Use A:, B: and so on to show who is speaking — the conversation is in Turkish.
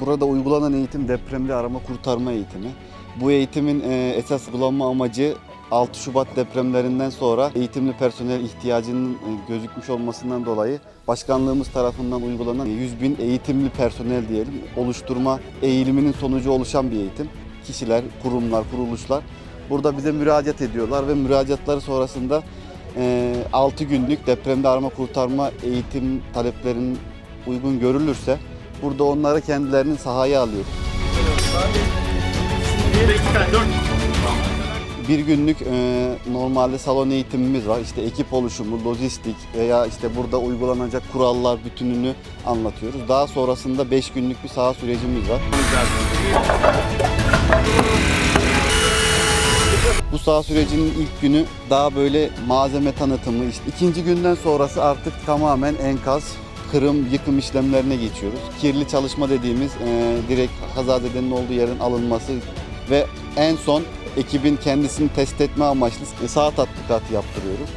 A: Burada uygulanan eğitim depremde arama kurtarma eğitimi. Bu eğitimin e, esas kullanma amacı 6 Şubat depremlerinden sonra eğitimli personel ihtiyacının e, gözükmüş olmasından dolayı başkanlığımız tarafından uygulanan 100 bin eğitimli personel diyelim oluşturma eğiliminin sonucu oluşan bir eğitim. Kişiler, kurumlar, kuruluşlar burada bize müracaat ediyorlar ve müracaatları sonrasında 6 günlük depremde arama kurtarma eğitim taleplerinin uygun görülürse burada onları kendilerinin sahaya alıyoruz. Bir günlük e, normalde salon eğitimimiz var. İşte ekip oluşumu, lojistik veya işte burada uygulanacak kurallar bütününü anlatıyoruz. Daha sonrasında 5 günlük bir saha sürecimiz var. Bu saha sürecinin ilk günü daha böyle malzeme tanıtımı, işte ikinci günden sonrası artık tamamen enkaz, kırım, yıkım işlemlerine geçiyoruz. Kirli çalışma dediğimiz e, direkt kazazedenin olduğu yerin alınması ve en son ekibin kendisini test etme amaçlı saha tatbikatı yaptırıyoruz.